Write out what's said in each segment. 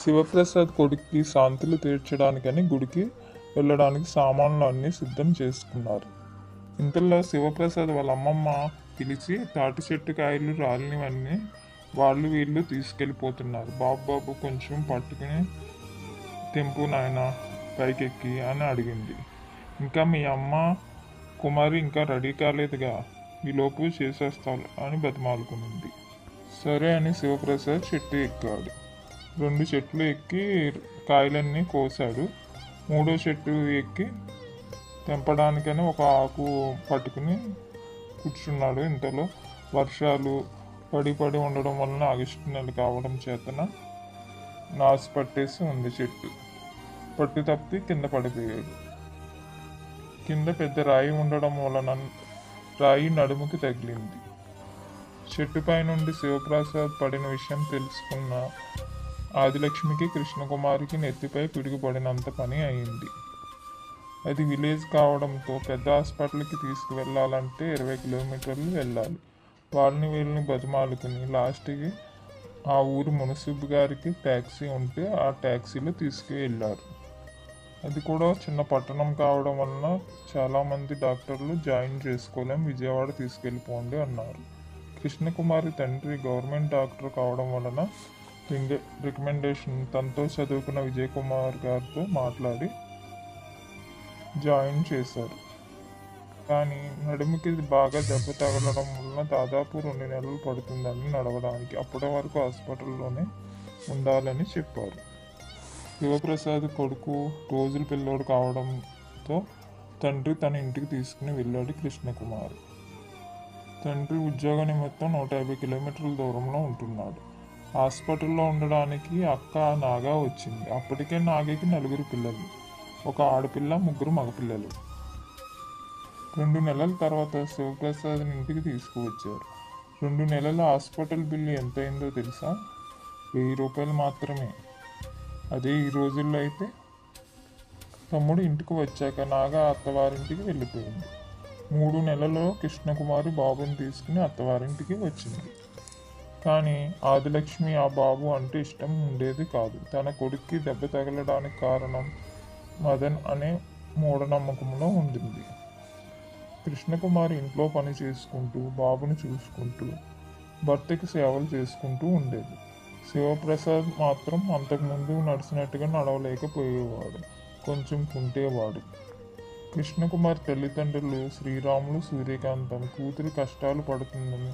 శివప్రసాద్ కొడుక్కి శాంతులు తీర్చడానికని గుడికి వెళ్ళడానికి సామాన్లు అన్నీ సిద్ధం చేసుకున్నారు. ఇంతలో శివప్రసాద్ వాళ్ళ అమ్మమ్మ పిలిచి తాటి చెట్టు కాయలు రాలినవన్నీ వాళ్ళు వీళ్ళు తీసుకెళ్ళిపోతున్నారు. బాబు బాబు కొంచెం పట్టుకుని తెంపు నాయన పైకెక్కి అని అడిగింది. ఇంకా మీ అమ్మ కుమారి ఇంకా రెడీ కాలేదుగా ఈలోపు చేసేస్తాను అని బతిమాలుకునింది. సరే అని శివప్రసాద్ చెట్టు ఎక్కాడు. రెండు చెట్లు ఎక్కి కాయలన్నీ కోసాడు. మూడో చెట్టు ఎక్కి తెంపడానికని ఒక ఆకు పట్టుకుని కూర్చున్నాడు ఇంతలో. వర్షాలు పడి పడి ఉండడం వలన ఆగస్టు నెల కావడం చేతన నాసు పట్టేసి ఉంది చెట్టు. పట్టు తప్పి కింద పడిపోయాడు. కింద పెద్ద రాయి ఉండడం వలన రాయి నడుముకి తగిలింది. చెట్టుపై నుండి శివప్రసాద్ పడిన విషయం తెలుసుకున్న ఆదిలక్ష్మికి కృష్ణకుమారికి నెత్తిపై పిడుగుపడినంత పని అయింది. అది విలేజ్ కావడంతో పెద్ద హాస్పిటల్కి తీసుకువెళ్ళాలంటే ఇరవై కిలోమీటర్లు వెళ్ళాలి. వాళ్ళని వీళ్ళని బతిమాలుకుని లాస్ట్కి ఆ ఊరు మున్సిబ్ గారికి ట్యాక్సీ ఉంటే ఆ ట్యాక్సీలో తీసుకువెళ్ళారు. అది కూడా చిన్న పట్టణం కావడం వలన చాలామంది డాక్టర్లు జాయిన్ చేసుకోలేం విజయవాడ తీసుకెళ్ళిపోండి అన్నారు. కృష్ణకుమారి తండ్రి గవర్నమెంట్ డాక్టర్ కావడం వలన రికమెండేషన్ తనతో చదువుకున్న విజయ్ కుమార్ గారితో మాట్లాడి జాయిన్ చేశారు. కానీ నడుముకి బాగా దెబ్బ తగలడం వలన దాదాపు రెండు నెలలు పడుతుందని నడవడానికి అప్పటి వరకు హాస్పిటల్లోనే ఉండాలని చెప్పారు. శివప్రసాద్ కొడుకు రోజుల పిల్లోడు కావడంతో తండ్రి తన ఇంటికి తీసుకుని వెళ్ళాడు కృష్ణకుమార్. తండ్రి ఉద్యోగ నిమిత్తం నూట యాభై కిలోమీటర్ల దూరంలో ఉంటున్నాడు. హాస్పిటల్లో ఉండడానికి అక్క నాగా వచ్చింది. అప్పటికే నాగకి నలుగురు పిల్లలు ఒక ఆడపిల్ల ముగ్గురు మగపిల్లలు. రెండు నెలల తర్వాత శివప్రసాద్ని ఇంటికి తీసుకువచ్చారు. రెండు నెలల హాస్పిటల్ బిల్లు ఎంత అయిందో తెలుసా? వెయ్యి రూపాయలు మాత్రమే. అదే ఈ రోజుల్లో అయితే తమ్ముడు ఇంటికి వచ్చాక నాగా అత్తవారింటికి వెళ్ళిపోయింది. మూడు నెలలో కృష్ణకుమారి బాబుని తీసుకుని అత్తవారింటికి వచ్చింది. కానీ ఆదిలక్ష్మి ఆ బాబు అంటే ఇష్టం ఉండేది కాదు. తన కొడుక్కి దెబ్బ తగలడానికి కారణం మదన్ అనే మూఢనమ్మకంలో ఉండింది. కృష్ణకుమారి ఇంట్లో పని చేసుకుంటూ బాబుని చూసుకుంటూ భర్తకి సేవలు చేసుకుంటూ ఉండేది. శివప్రసాద్ మాత్రం అంతకుముందు నడిచినట్టుగా నడవలేకపోయేవాడు. కొంచెం కుంటేవాడు. కృష్ణకుమార్ తల్లిదండ్రులు శ్రీరాములు సూర్యకాంతం కూతురు కష్టాలు పడుతుందని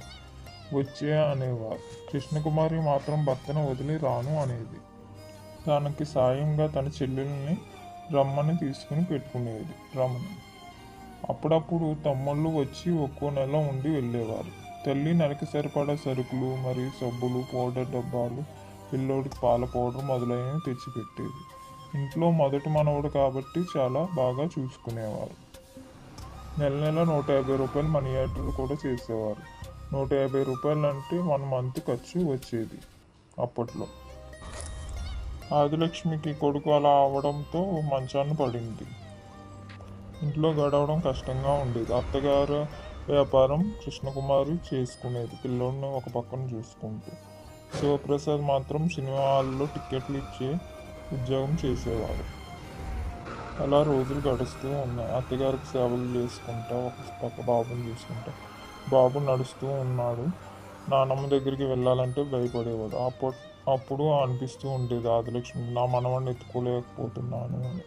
వచ్చే అనేవారు. కృష్ణకుమారి మాత్రం భర్తను వదిలి రాను అనేది. తనకి సాయంగా తన చెల్లెల్ని రమ్మని తీసుకుని పెట్టుకునేది రమణి. అప్పుడప్పుడు తమ్ముళ్ళు వచ్చి ఒక్కో నెల ఉండి వెళ్ళేవారు. తల్లి నెలకి సరిపడా సరుకులు మరియు సబ్బులు పౌడర్ డబ్బాలు పిల్లోడికి పాల పౌడర్ మొదలైనవి తెచ్చిపెట్టేది. ఇంట్లో మొదటి మనవడు కాబట్టి చాలా బాగా చూసుకునేవారు. నెల నెల నూట యాభై రూపాయలు మనీ ఆర్డర్ కూడా చేసేవారు. నూట యాభై రూపాయలు అంటే వన్ మంత్ ఖర్చు వచ్చేది అప్పట్లో. ఆదిలక్ష్మికి కొడుకు అలా అవడంతో మంచాన్ని పడింది. ఇంట్లో గడవడం కష్టంగా ఉండేది. అత్తగారు వ్యాపారం కృష్ణకుమారి చేసుకునేది. పిల్లోడిని ఒక పక్కన చూసుకుంటూ. శివప్రసాద్ మాత్రం సినిమా హాల్లో టిక్కెట్లు ఇచ్చే ఉద్యోగం చేసేవాడు. అలా రోజులు గడుస్తూ ఉన్నాయి. అత్తగారికి సేవలు చేసుకుంటా ఒక పక్క బాబుని చూసుకుంటా. బాబు నడుస్తూ ఉన్నాడు. నానమ్మ దగ్గరికి వెళ్ళాలంటే భయపడేవాడు. అప్పుడు అప్పుడు అనిపిస్తూ ఉండేది ఆదిలక్ష్మి నా మనవాడిని ఎత్తుకోలేకపోతున్నాను అని.